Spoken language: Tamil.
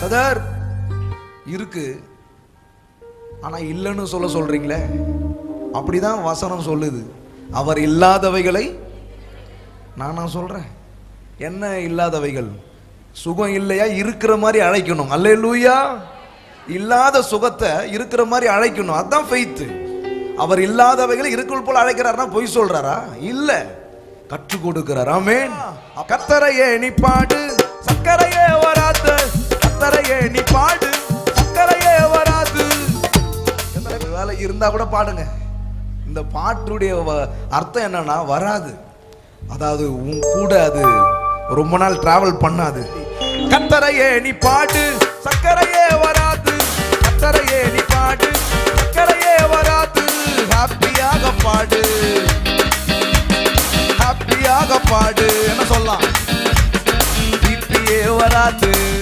பிரதர் இருக்கு. ஆனா இல்லைன்னு சொல்ல சொல்றீங்களே? அப்படிதான் வசனம் சொல்லுது. அவர் இல்லாதவைகளை நான் நான் சொல்றேன். என்ன இல்லாதவைகள்? சுகம் இல்லையா? இருக்கிற மாதிரி அழைக்கணும். அல்ல லூயா இல்லாத சுகத்தை இருக்கிற மாதிரி அழைக்கணும். அதான் ஃபெய்த்து அவர் இல்லாதவைகளை இருக்குள் போல அழைக்கிறாருன்னா பொய் சொல்றாரா? இல்ல. கற்றுக் கொடுக்கிறார். ஆமென். கத்தரையே நீ பாடு. சக்கரையே இருந்தால் கூட பாடுங்க. இந்த பாட்டுடைய வ- அர்த்தம் என்னன்னா வராது. அதாவது உன் கூட அது ரொம்ப நாள் டிராவல் பண்ணாது. கத்தரையே நீ பாடு. சக்கரையே வராது. கத்தரையே நீ பாடு. சக்கரையே வராது. ஹாப்பியாக பாடு. ஹாப்பியாக பாடு. என்ன சொல்லலாம்? பிபியே வராது.